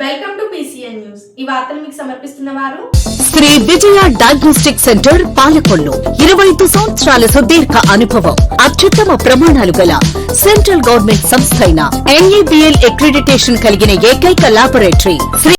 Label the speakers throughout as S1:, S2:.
S1: Welcome to PCN news ఈ వార్తలు మీకు సమర్పిస్తున్న వారు
S2: శ్రీ విజయ డయాగ్నోస్టిక్ సెంటర్ పాలకొల్లు. ఇరవై ఐదు సంవత్సరాల సుదీర్ఘ అనుభవం. అత్యుత్తమ ప్రమాణాలు గల సెంట్రల్ గవర్నమెంట్ సంస్థ అయిన ఎన్ఏబిఎల్ అక్రిడిటేషన్ కలిగిన ఏకైక లాబొరేటరీ శ్రీ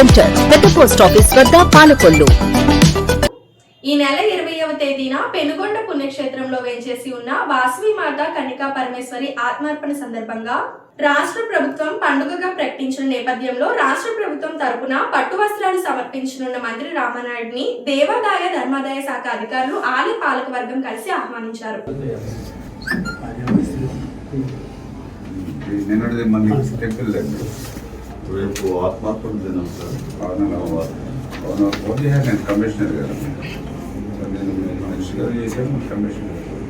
S2: సెంటర్ పెద్ద పోస్ట్ ఆఫీస్ వద్ద పాలకొల్లు.
S1: ఈ నెల ఇరవైవ తేదీన పెనుగొండ పుణ్యక్షేత్రంలో వేంచేసి ఉన్న వాసవి మాత కన్నికా పరమేశ్వరి ఆత్మార్పణ సందర్భంగా రాష్ట్ర ప్రభుత్వం పండుగగా ప్రకటించిన నేపథ్యంలో రాష్ట్ర ప్రభుత్వం తరపున పట్టు వస్త్రాలు సమర్పించనున్న మంత్రి రామనాయుడిని దేవాదాయ ధర్మాదాయ శాఖ అధికారులు ఆలయ పాలక వర్గం కలిసి ఆహ్వానించారు.
S3: నిన్నటిది మన టెంపుల్ దగ్గర.
S4: రేపు ఆత్మార్పణ దినం సార్.
S3: అవునా? ఓన్లీ హ్యాడ్ నేను కమిషనర్ గారు. నేను మనిషి గారు చేశాను కమిషనర్ గారు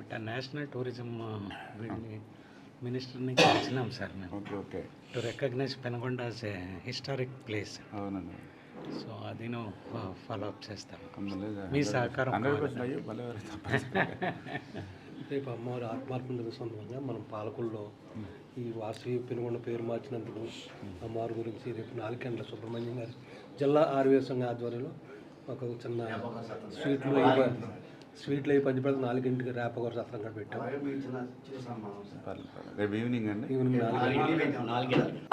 S5: బట్ నేషనల్ టూరిజం వీళ్ళని మినిస్టర్ని కలిసినాం సార్ మేము.
S3: Okay okay.
S5: To recognise Penagonda a historic place.
S3: అవునండి.
S5: సో అది ఫాలో అప్ చేస్తాం మీ సహకారం.
S6: రేపు అమ్మవారి ఆత్మార్పణ దివసం సందర్భంగా మనం పాలకుల్లో ఈ వాసవి పెనుగొండ పేరు మార్చినందుకు అమ్మవారి గురించి రేపు నాలుగు గంటల సుబ్రహ్మణ్యం గారి జిల్లా ఆర్వీఎ సంఘ ఆధ్వర్యంలో ఒక చిన్న స్వీట్లు స్వీట్లు అవి పంచిపెడితే నాలుగింటికి రేపగొర సత్రం కూడా పెట్టాం.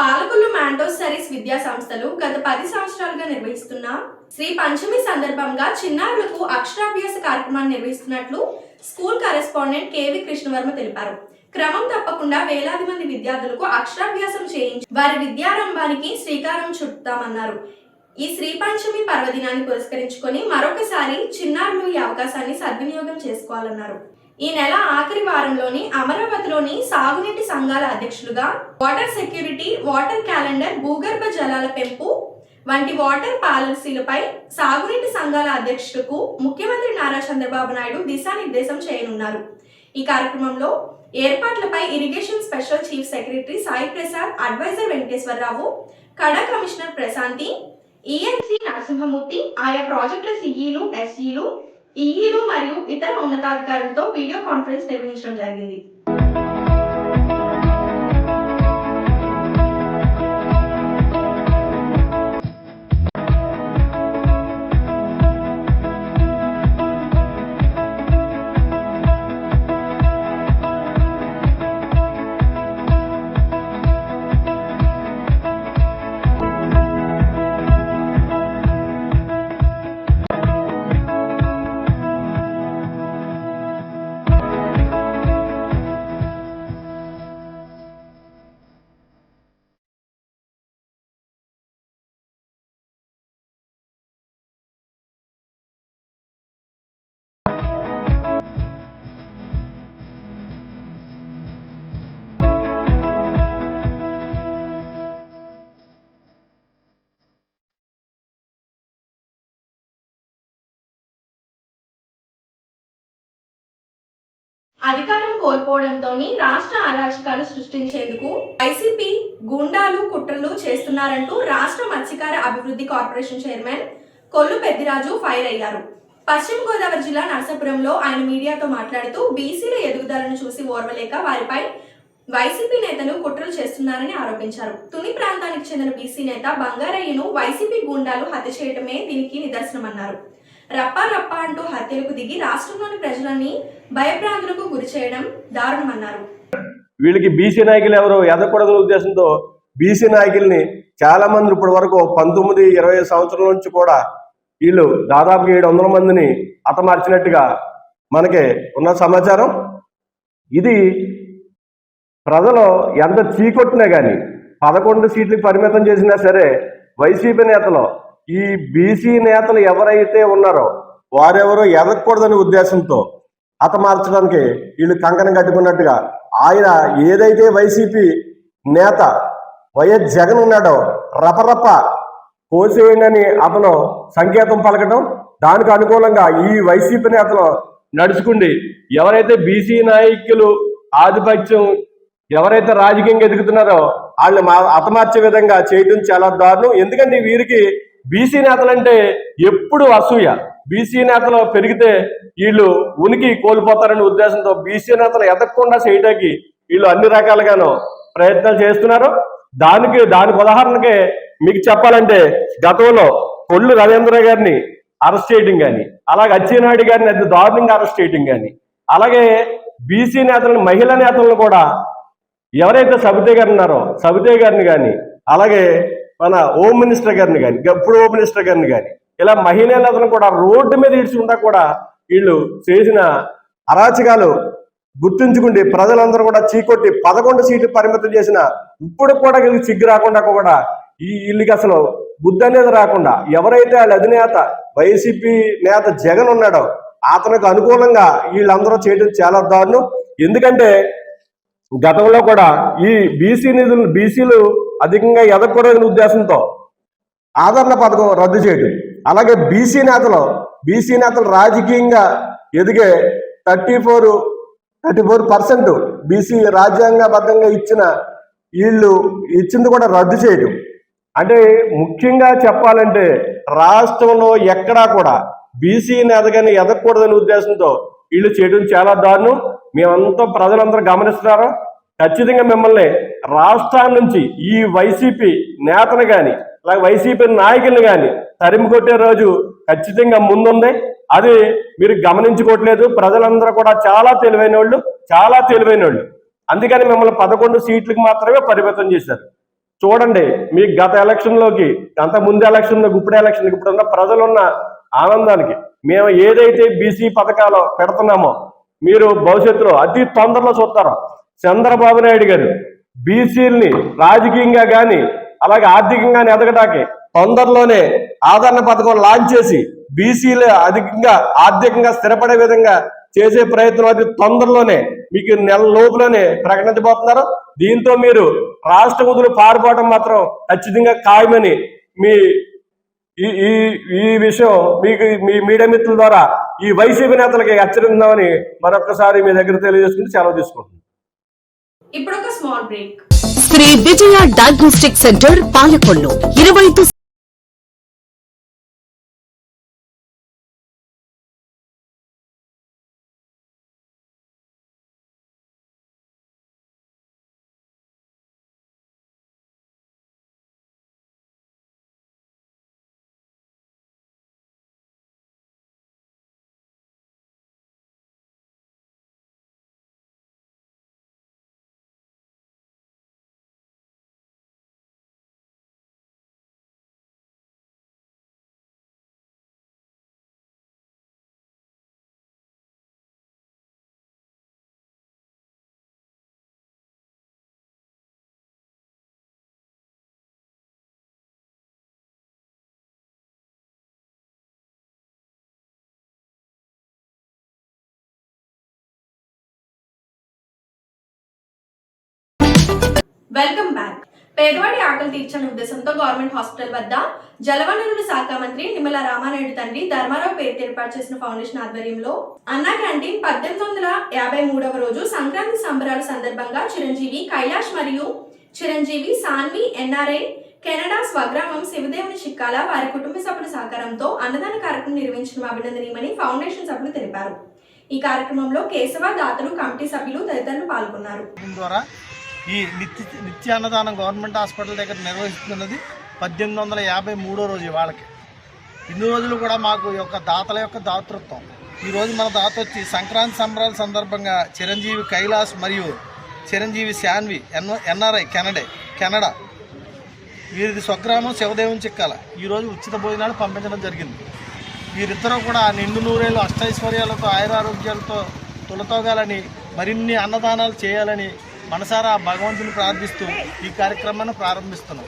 S1: పాలకొల్లు మాంటోసరీస్ విద్యా సంస్థలు గత పది సంవత్సరాలుగా నిర్వహిస్తున్న శ్రీ పంచమి సందర్భంగా చిన్నారులకు అక్షరాభ్యాస కార్యక్రమాన్ని నిర్వహిస్తున్నట్లు స్కూల్ కరెస్పాండెంట్ కేవి కృష్ణవర్మ తెలిపారు. క్రమం తప్పకుండా వేలాది మంది విద్యార్థులకు అక్షరాభ్యాసం చేయించి వారి విద్యారంభానికి శ్రీకారం చుడతామన్నారు. ఈ శ్రీ పంచమి పర్వదినాన్ని పురస్కరించుకొని మరొకసారి చిన్నారులు ఈ అవకాశాన్ని సద్వినియోగం చేసుకోవాలన్నారు. ఈ నెల ఆఖరి వారంలోని అమరావతిలోని సాగునీటి సంఘాల అధ్యక్షులుగా వాటర్ సెక్యూరిటీ వాటర్ క్యాలెండర్ భూగర్భ జలాల పెంపు వంటి వాటర్ పాలసీలపై సాగునీటి సంఘాల అధ్యక్షులకు ముఖ్యమంత్రి నారా చంద్రబాబు నాయుడు దిశానిర్దేశం చేయనున్నారు. ఈ కార్యక్రమంలో ఏర్పాట్లపై irrigation special chief secretary Sai Prasad adviser Venkateswara Rao KADA commissioner Prashanthi ENC Narasimhamurthy ఆయా ప్రాజెక్టుల సిఈలు ఎస్ఈలు ఈఈలు మరియు ఇతర ఉన్నతాధికారులతో వీడియో కాన్ఫరెన్స్ నిర్వహించడం జరిగింది. అధికారం కోల్పోవడంతో రాష్ట్ర అరాచకాలు సృష్టించేందుకు వైసీపీ గూండాలు కుట్రలు చేస్తున్నారంటూ రాష్ట్ర మత్స్యకార అభివృద్ధి corporation chairman Kollu Peddiraju fire అయ్యారు. పశ్చిమ గోదావరి జిల్లా నరసాపురంలో ఆయన మీడియాతో మాట్లాడుతూ బీసీల ఎదుగుదలను చూసి ఓర్వలేక వారిపై వైసీపీ నేతలు కుట్రలు చేస్తున్నారని ఆరోపించారు. తుని ప్రాంతానికి చెందిన బీసీ నేత బంగారయ్యను వైసీపీ గూండాలు హత్య చేయడమే దీనికి నిదర్శనమన్నారు. రప్పా రప్ప అంటూ హత్యలకు దిగి రాష్ట్రంలోని ప్రజలని భయభ్రాంతులకు గురి చేయడం దారుణమన్నారు.
S7: వీళ్ళకి బీసీ నాయకులు ఎవరు ఎదకూడదు ఉద్దేశంతో బీసీ నాయకుల్ని చాలా మంది ఇప్పటి వరకు పంతొమ్మిది ఇరవై సంవత్సరాల నుంచి కూడా వీళ్ళు దాదాపు ఏడు వందల మందిని హతమార్చినట్టుగా మనకి ఉన్న సమాచారం. ఇది ప్రజలు ఎంత చీకొట్టినా కానీ పదకొండు సీట్లకు పరిమితం చేసినా సరే వైసీపీ నేతలు ఈ బీసీ నేతలు ఎవరైతే ఉన్నారో వారెవరో ఎదగకూడదనే ఉద్దేశంతో హతమార్చడానికి వీళ్ళు కంకణం కట్టుకున్నట్టుగా ఆయన ఏదైతే వైసీపీ నేత వైఎస్ జగన్ ఉన్నాడో రపరప కోసేయండి అతను సంకేతం పలకడం దానికి అనుకూలంగా ఈ వైసీపీ నేతలు నడుచుకుండి ఎవరైతే బీసీ నాయకులు ఆధిపత్యం ఎవరైతే రాజకీయంగా ఎదుగుతున్నారో వాళ్ళని మా అతమార్చే విధంగా చేయడం చాలా దారుణం. ఎందుకంటే వీరికి బీసీ నేతలంటే ఎప్పుడు అసూయ. బీసీ నేతలు పెరిగితే వీళ్ళు ఉనికి కోల్పోతారనే ఉద్దేశంతో బీసీ నేతలు ఎదగకుండా చేయటానికి వీళ్ళు అన్ని రకాలుగాను ప్రయత్నాలు చేస్తున్నారు. దానికి దానికి ఉదాహరణకి మీకు చెప్పాలంటే గతంలో కొల్లు రవీంద్ర గారిని అరెస్ట్ చేయడం కానీ అలాగే అచ్చెన్నాయుడు గారిని అతి దారుణంగా అరెస్ట్ చేయడం కానీ అలాగే బీసీ నేతలను మహిళా నేతలను కూడా ఎవరైతే సబితే గారు ఉన్నారో సబితే గారిని కానీ అలాగే మన హోమ్ మినిస్టర్ గారిని కానీ ఇప్పుడు హోమ్ మినిస్టర్ గారిని కానీ ఇలా మహిళా కూడా రోడ్డు మీద ఇడ్చుకుంటా కూడా వీళ్ళు చేసిన అరాచకాలు గుర్తుంచుకుంటే ప్రజలందరూ కూడా చీకొట్టి పదకొండు సీట్లు పరిమితం చేసిన ఇప్పుడు కూడా వీళ్ళకి సిగ్గు రాకుండా కూడా ఈ వీళ్ళకి అసలు బుద్ధి అనేది రాకుండా ఎవరైతే వాళ్ళ అధినేత వైసీపీ నేత జగన్ ఉన్నాడో అతనికి అనుకూలంగా వీళ్ళందరూ చేయడం చాలా దారుణం. ఎందుకంటే గతంలో కూడా ఈ బీసీ నిధులు బీసీలు అధికంగా ఎదగకూడదనే ఉద్దేశంతో ఆదరణ పథకం రద్దు చేయడం అలాగే బీసీ నేతలు బీసీ నేతలు రాజకీయంగా ఎదిగే thirty four thirty four percent BC రాజ్యాంగబద్ధంగా ఇచ్చిన వీళ్ళు ఇచ్చింది కూడా రద్దు చేయడం అంటే ముఖ్యంగా చెప్పాలంటే రాష్ట్రంలో ఎక్కడా కూడా బీసీని ఎదగని ఎదగకూడదనే ఉద్దేశంతో వీళ్ళు చేయడం చాలా దారుణం. మేమంతా ప్రజలందరూ గమనిస్తున్నారు. ఖచ్చితంగా మిమ్మల్ని రాష్ట్రాల నుంచి ఈ వైసీపీ నేతను కానీ అలాగే వైసీపీ నాయకుల్ని కానీ తరిమి కొట్టే రోజు ఖచ్చితంగా ముందుంది. అది మీరు గమనించుకోవట్లేదు. ప్రజలందరూ కూడా చాలా తెలివైన వాళ్ళు చాలా తెలివైన వాళ్ళు అందుకని మిమ్మల్ని పదకొండు సీట్లకు మాత్రమే పరిమితం చేశారు. చూడండి మీ గత ఎలక్షన్లోకి అంత ముందు ఎలక్షన్లోకి ఇప్పుడు ఎలక్షన్కి ఇప్పుడున్న ప్రజలున్న ఆనందానికి మేము ఏదైతే బీసీ పథకాలు పెడుతున్నామో మీరు భవిష్యత్తులో అతి తొందరలో చూస్తారు చంద్రబాబు నాయుడు గారు బీసీల్ని రాజకీయంగా కానీ అలాగే ఆర్థికంగా ఎదగడానికి తొందరలోనే ఆదరణ పథకం లాంచ్ చేసి బీసీలు అధికంగా ఆర్థికంగా స్థిరపడే విధంగా చేసే ప్రయత్నం అది తొందరలోనే మీకు నెల లోపులోనే ప్రకటించబోతున్నారు. దీంతో మీరు రాష్ట్ర వదులు పారిపోవడం మాత్రం ఖచ్చితంగా ఖాయమని మీ ఈ ఈ ఈ విషయం మీకు మీ మీడియా మిత్రుల ద్వారా ఈ వైసీపీ నేతలకి హెచ్చరిందామని మరొకసారి మీ దగ్గర తెలియజేసుకుని సెలవు తీసుకుంటున్నాను
S1: ఇప్పుడు ఒక small break.
S2: Sri Vijaya diagnostic centre Palakollu ఇరవై ఐదు
S1: వెల్కమ్ బ్యాక్. పేదవాడి ఆకలి తీర్చని ఉద్దేశంతో గవర్నమెంట్ హాస్పిటల్ వద్ద జలవనరుల శాఖ మంత్రి నిమ్మల రామానాయుడు తండ్రి ధర్మారావు పేరుతో ఏర్పాటు చేసిన ఫౌండేషన్ ఆధ్వర్యంలో అన్నా క్యాంటీన్ పద్దెనిమిది వందల యాభై మూడవ రోజు సంక్రాంతి సంబరాల సందర్భంగా చిరంజీవి కైలాష్ మరియు చిరంజీవి సాన్వి ఎన్ఆర్ఐ కెనడా స్వగ్రామం శివదేవుని చిక్కాల వారి కుటుంబ సభ్యుల సహకారంతో అన్నదాన కార్యక్రమం నిర్వహించడం అభినందనీయమని ఫౌండేషన్ సభ్యులు తెలిపారు. ఈ కార్యక్రమంలో కేశవ దాతలు కమిటీ సభ్యులు తదితరులు పాల్గొన్నారు.
S8: ద్వారా ఈ నిత్య నిత్య అన్నదానం గవర్నమెంట్ హాస్పిటల్ దగ్గర నిర్వహిస్తున్నది పద్దెనిమిది వందల యాభై మూడో రోజు వాళ్ళకి ఇన్ని రోజులు కూడా మాకు ఈ యొక్క దాతల యొక్క దాతృత్వం. ఈరోజు మన దాత వచ్చి సంక్రాంతి సంబరాల సందర్భంగా చిరంజీవి కైలాస్ మరియు Chiranjeevi Shanvi N NRI Canada Canada వీరిది స్వగ్రామం శివదేవం చిక్కాల. ఈరోజు ఉచిత భోజనాలు పంపించడం జరిగింది. వీరిద్దరూ కూడా నిండు నూరేళ్ళు అష్టైశ్వర్యాలతో ఆయురారోగ్యాలతో తులతోగాలని మరిన్ని అన్నదానాలు చేయాలని మనసారా భగవంతుని ప్రార్థిస్తూ ఈ కార్యక్రమాన్ని ప్రారంభిస్తున్నాం.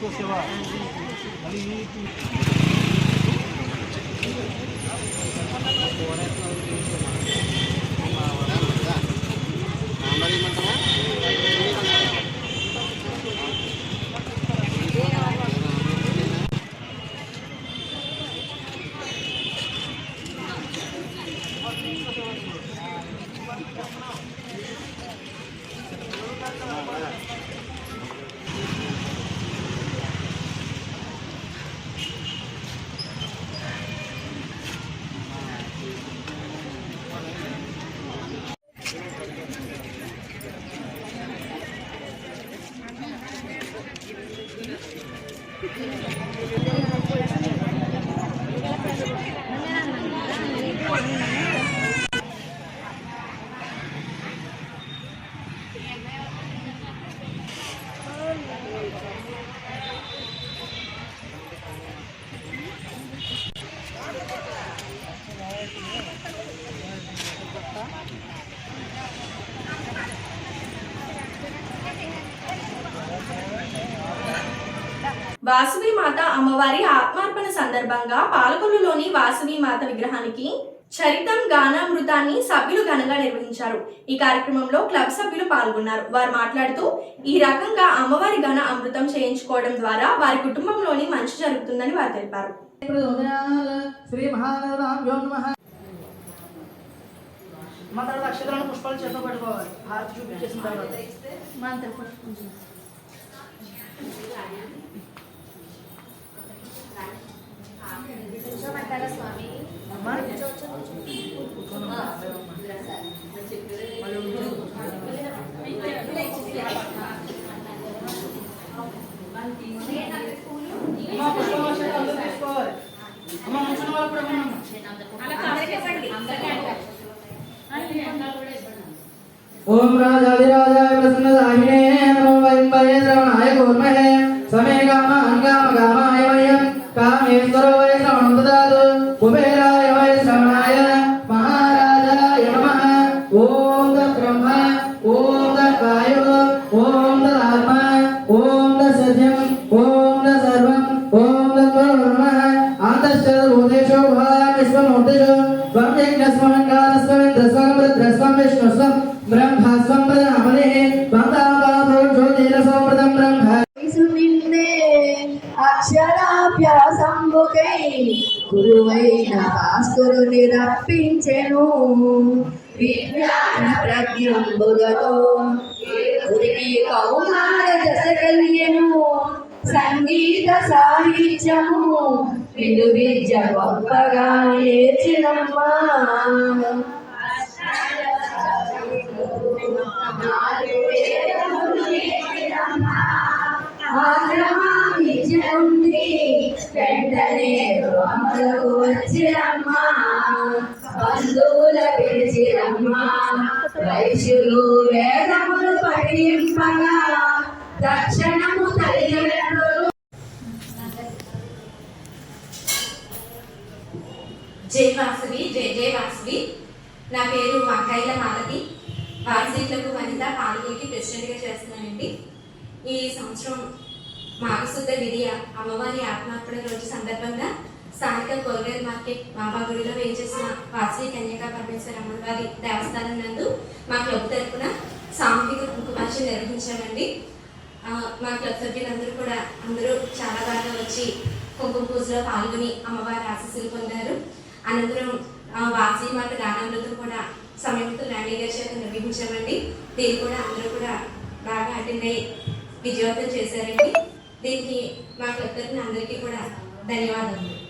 S1: उसको सेवा వాసవి మాత అమ్మవారి ఆత్మార్పణ సందర్భంగా పాలకొల్లులోని వాసవి మాత విగ్రహానికి చరితం గానామృతాన్ని సభ్యులు ఘనంగా నిర్వహించారు. ఈ కార్యక్రమంలో క్లబ్ సభ్యులు పాల్గొన్నారు. వారు మాట్లాడుతూ ఈ రకంగా అమ్మవారి ఘన అమృతం చేయించుకోవడం ద్వారా వారి కుటుంబంలోని మంచి జరుగుతుందని వారు తెలిపారు.
S8: అక్షరాలను పుష్పాలు చేత పట్టుకోవాలి. హారతి చూపించేసిన తర్వాత. అమ్మా? అమ్మా, ఇవ్వండి అమ్మా. ఓం రాజాదిరాజాయ
S9: ప్రజ్ఞంబులతో గురికి కౌమార దశ కలిగెను సంగీత సాహిత్యము విను విద్య గొప్పగా నేర్చినమ్మా నాలుగు వెంటనే వచ్చిరమ్మా బంధువుల పిలిచిరమ్మా. రైతులు వేదములు పఠింపగా దక్షిణము తల్లిదండ్రులు
S10: జై వాసవి జై జై వాసవి. నా పేరు వంకాయల మాలతి. వారసీకులకు వనిత పాలకులకి ప్రెసిడెంట్గా చేస్తున్నానండి. ఈ సంవత్సరం మానసుద్ధ విరియ అమ్మవారి ఆత్మార్పణ రోజు సందర్భంగా స్థానిక కోల్వేర్ మార్కెట్ మామాగుడిలో వేయించేసిన వాసి కన్యకా పరమేశ్వర అమ్మవారి దేవస్థానం నందు మా క్లబ్ తరఫున సామూహిక కుంకుమార్చ నిర్వహించామండి. మా క్లబ్ సభ్యులందరూ కూడా అందరూ చాలా బాగా వచ్చి కుంకుమ పూజలో పాల్గొని అమ్మవారి ఆశీస్సులు పొందారు. అనంతరం ఆ, మాట మాత కూడా సమయంతో రాణి గారి చేత నిర్వహించామండి. దీన్ని కూడా అందరూ కూడా బాగా అటెండ్ అయ్యి విజయవంతం చేశారండి. దీనికి మా క్లబ్ తరఫున అందరికీ కూడా ధన్యవాదాలు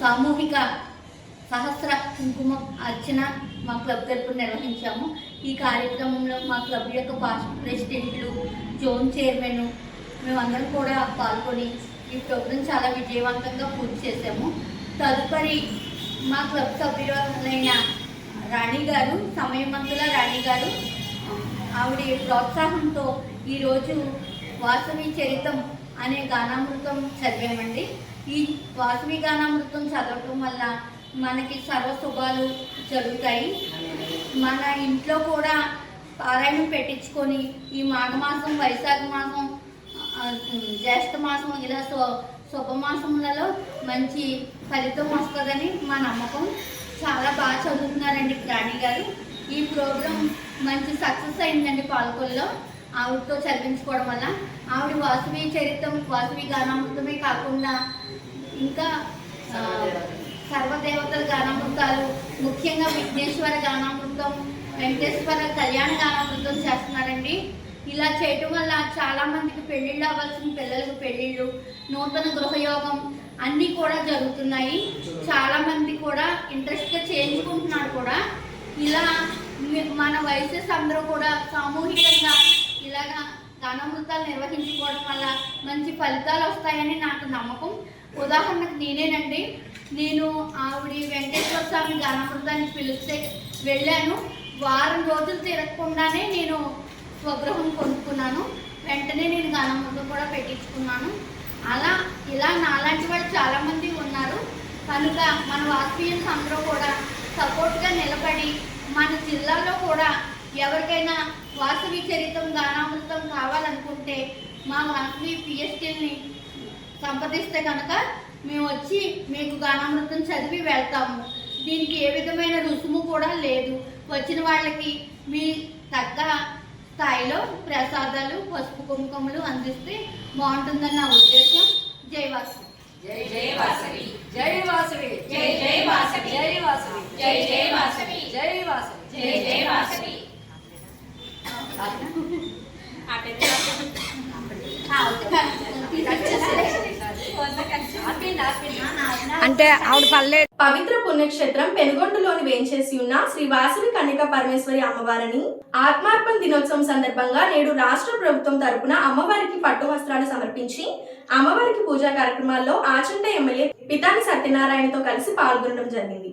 S11: సామూహిక సహస్ర కుంకుమ అర్చన మా క్లబ్ తరపున నిర్వహించాము. ఈ కార్యక్రమంలో మా క్లబ్ యొక్క ప్రెసిడెంట్లు జోన్ చైర్మన్ మేమందరం కూడా పాల్గొని ఈ ప్రోగ్రాం చాలా విజయవంతంగా పూర్తి చేశాము. తదుపరి మా క్లబ్ సభ్యులైన రాణి గారు సమయమంతుల రాణి గారు ఆవిడ ప్రోత్సాహంతో ఈరోజు వాసవి చరితం అనే గానామృతం చదివామండి. ఈ వాసవి గానామృతం చదవటం వల్ల మనకి సర్వ శుభాలు జరుగుతాయి. మన ఇంట్లో కూడా పారాయణం పెట్టించుకొని ఈ మాఘమాసం వైశాఖ మాసం జ్యేష్ఠ మాసం ఇలా శు శుభమాసములలో మంచి ఫలితం వస్తుందని మా నమ్మకం. చాలా బాగా చదువుతున్నారండి ప్రాణి గారు. ఈ ప్రోగ్రాం మంచి సక్సెస్ అయిందండి పాల్గొల్లో ఆవిడతో చదివించుకోవడం వల్ల ఆవిడ వాసవి చరిత్రం వాసవి గానామృతమే కాకుండా ఇంకా సర్వదేవతల గానామృతాలు ముఖ్యంగా విఘ్నేశ్వర గానామృతం వెంకటేశ్వర కళ్యాణ గానామృతం చేస్తున్నారండి. ఇలా చేయటం వల్ల చాలా మందికి పెళ్ళిళ్ళు అవ్వాల్సిన పిల్లలకు పెళ్ళిళ్ళు నూతన గృహయోగం అన్నీ కూడా జరుగుతున్నాయి. చాలా మంది కూడా ఇంట్రెస్ట్గా చేయించుకుంటున్నారు కూడా. ఇలా మన వయసెస్ అందరూ కూడా సామూహికంగా ఇలాగా గానామృతాలు నిర్వహించుకోవడం వల్ల మంచి ఫలితాలు వస్తాయని నాకు నమ్మకం. ఉదాహరణకు నేనేనండి. నేను ఆవిడ వెంకటేశ్వర స్వామి గానామృతానికి పిలిస్తే వెళ్ళాను. వారం రోజులు తిరగకుండానే నేను స్వగృహం కొనుక్కున్నాను. వెంటనే నేను గానామృతం కూడా పెట్టించుకున్నాను. అలా ఇలా నాలాంటి వాళ్ళు చాలామంది ఉన్నారు. కనుక మన వాస్పీయన్స్ అందరూ కూడా సపోర్ట్గా నిలబడి మన జిల్లాలో కూడా ఎవరికైనా వాసవి చరిత్రం గానామృతం కావాలనుకుంటే మా వాసవి పిఎస్టీని సంప్రదిస్తే కనుక మేము వచ్చి మీకు గానామృతం చదివి వెళ్తాము. దీనికి ఏ విధమైన రుసుము కూడా లేదు. వచ్చిన వాళ్ళకి మీ తగ్గ స్థాయిలో ప్రసాదాలు పసుపు కుంకుమలు అందిస్తే బాగుంటుందని నా ఉద్దేశం. జై వాసు
S12: జై జై వాసవి జై వాసవి జై జై వాసవి జై వాసవి జై జై వాసవి జై వాసవి జై జై వాసవి
S11: అంటే ఆవిడ పల్లె
S1: పవిత్ర పుణ్యక్షేత్రం పెనుగొండలోని వేంచేసి ఉన్న శ్రీ వాసవి కన్యక పరమేశ్వరి అమ్మవారిని ఆత్మార్పణ దినోత్సవం సందర్భంగా నేడు రాష్ట్ర ప్రభుత్వం తరపున అమ్మవారికి పట్టు వస్త్రాలు సమర్పించి అమ్మవారికి పూజా కార్యక్రమాల్లో ఆచంట ఎమ్మెల్యే పితాని సత్యనారాయణతో కలిసి పాల్గొనడం జరిగింది.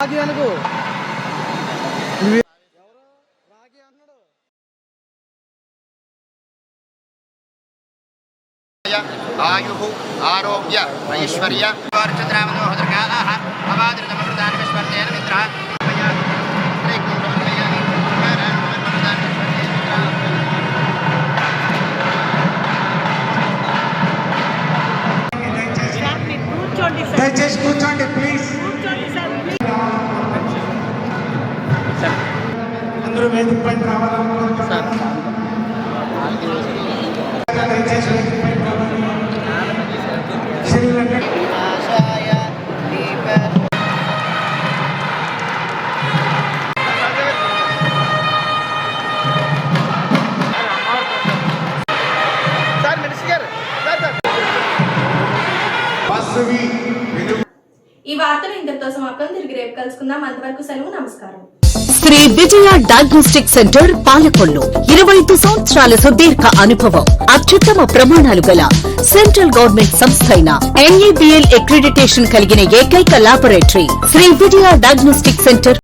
S1: రాగి అనుకు.
S13: ఆయు ఆరోగ్య ఐశ్వర్య.
S14: చంద్రామోహదృగాహ అవాదృతమృతానిశ్వర్తేన మిత్ర. దయచేసి కూర్చోండి ప్లీజ్. దయచేసి వేదిక పైన రావాలి. శ్రీ వెంకట వాసవి
S1: ఈ వార్తలు ఇంతటితో సమాప్తం. తిరిగి రేపు కలుసుకుందాం. అంతవరకు సెలవు. నమస్కారం.
S2: Sri Vijaya diagnostic centre Palakollu. ఇరవై ఐదు సంవత్సరాల సుదీర్ఘ అనుభవం అత్యుత్తమ ప్రమాణాలు గల సెంట్రల్ గవర్నమెంట్ సంస్థ అయిన ఎన్ఏబిఎల్ అక్రిడిటేషన్ కలిగిన ఏకైక laboratory Sri Vijaya diagnostic centre